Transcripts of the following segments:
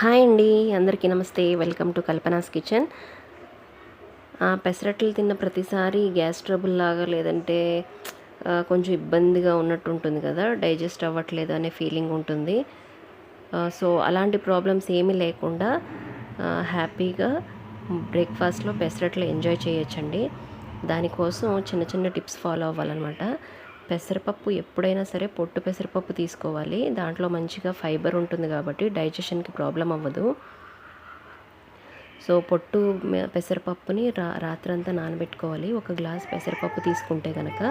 Hi అండి అందరికీ నమస్తే. Welcome to Kalpana's kitchen. పెసరట్లు తిన్న ప్రతిసారి గ్యాస్ ట్రబుల్ లాగా లేదంటే కొంచెం ఇబ్బందిగా ఉన్నట్టు ఉంటుంది కదా డైజెస్ట్ అవ్వట్లేదు అనే ఫీలింగ్ ఉంటుంది. సో అలాంటి ప్రాబ్లమ్స్ ఏమీ లేకుండా హ్యాపీగా బ్రేక్ఫాస్ట్లో పెసరట్లు ఎంజాయ్ చేయొచ్చండి. దానికోసం చిన్న చిన్న టిప్స్ ఫాలో అవ్వాలన్నమాట. పెసరపప్పు ఎప్పుడైనా సరే పొట్టు పెసరపప్పు తీసుకోవాలి. దాంట్లో మంచిగా ఫైబర్ ఉంటుంది కాబట్టి డైజెషన్కి ప్రాబ్లం అవ్వదు. సో పొట్టు పెసరపప్పుని రా రాత్రంతా నానబెట్టుకోవాలి. ఒక గ్లాస్ పెసరపప్పు తీసుకుంటే కనుక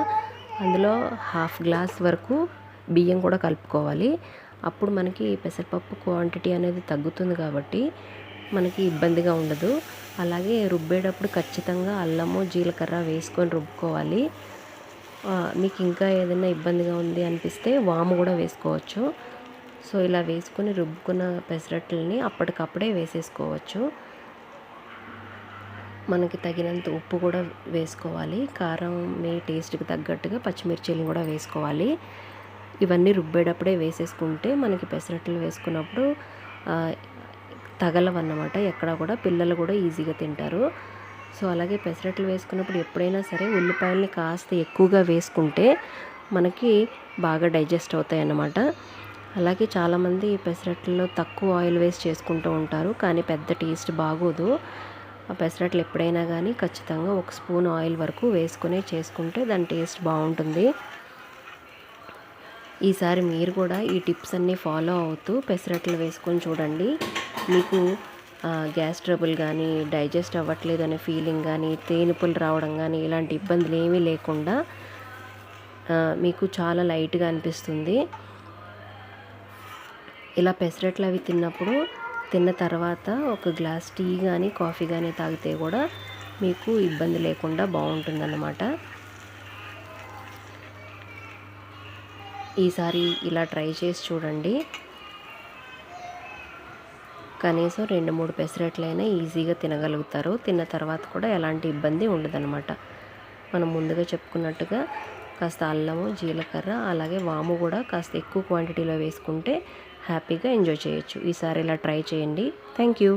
అందులో హాఫ్ గ్లాస్ వరకు బియ్యం కూడా కలుపుకోవాలి. అప్పుడు మనకి పెసరపప్పు క్వాంటిటీ అనేది తగ్గుతుంది కాబట్టి మనకి ఇబ్బందిగా ఉండదు. అలాగే రుబ్బేటప్పుడు ఖచ్చితంగా అల్లము జీలకర్ర వేసుకొని రుబ్బుకోవాలి. మీకు ఇంకా ఏదైనా ఇబ్బందిగా ఉంది అనిపిస్తే వాము కూడా వేసుకోవచ్చు. సో ఇలా వేసుకుని రుబ్బుకున్న పెసరట్లని అప్పటికప్పుడే వేసేసుకోవచ్చు. మనకి తగినంత ఉప్పు కూడా వేసుకోవాలి. కారం మీ టేస్ట్కి తగ్గట్టుగా పచ్చిమిర్చిని కూడా వేసుకోవాలి. ఇవన్నీ రుబ్బేటప్పుడే వేసేసుకుంటే మనకి పెసరట్లు వేసుకున్నప్పుడు తగలవన్నమాట. ఎక్కడ కూడా పిల్లలు కూడా ఈజీగా తింటారు. సో అలాగే పెసరట్లు వేసుకున్నప్పుడు ఎప్పుడైనా సరే ఉల్లిపాయల్ని కాస్త ఎక్కువగా వేసుకుంటే మనకి బాగా డైజెస్ట్ అవుతాయి అన్నమాట అలాగే చాలామంది పెసరట్లలో తక్కువ ఆయిల్ వేస్ట్ చేసుకుంటూ ఉంటారు కానీ పెద్ద టేస్ట్ బాగోదు. ఆ పెసరట్లు ఎప్పుడైనా కానీ ఖచ్చితంగా ఒక స్పూన్ ఆయిల్ వరకు వేసుకునే చేసుకుంటే దాని టేస్ట్ బాగుంటుంది. ఈసారి మీరు కూడా ఈ టిప్స్ అన్నీ ఫాలో అవుతూ పెసరట్లు వేసుకొని చూడండి. మీకు గ్యాస్ ట్రబుల్ కానీ డైజెస్ట్ అవ్వట్లేదు అనే ఫీలింగ్ కానీ తేనుపులు రావడం కానీ ఇలాంటి ఇబ్బందులు ఏమీ లేకుండా మీకు చాలా లైట్గా అనిపిస్తుంది. ఇలా పెసరట్లు అవి తిన్నప్పుడు తిన్న తర్వాత ఒక గ్లాస్ టీ కానీ కాఫీ కానీ తాగితే కూడా మీకు ఇబ్బంది లేకుండా బాగుంటుందన్నమాట. ఈసారి ఇలా ట్రై చేసి చూడండి. కనీసం రెండు మూడు పెసరట్లైనా ఈజీగా తినగలుగుతారు. తిన్న తర్వాత కూడా ఎలాంటి ఇబ్బంది ఉండదన్నమాట. మనం ముందుగా చెప్పుకున్నట్టుగా కాస్త అల్లము జీలకర్ర అలాగే వాము కూడా కాస్త ఎక్కువ క్వాంటిటీలో వేసుకుంటే హ్యాపీగా ఎంజాయ్ చేయొచ్చు. ఈసారి ఇలా ట్రై చేయండి. Thank you.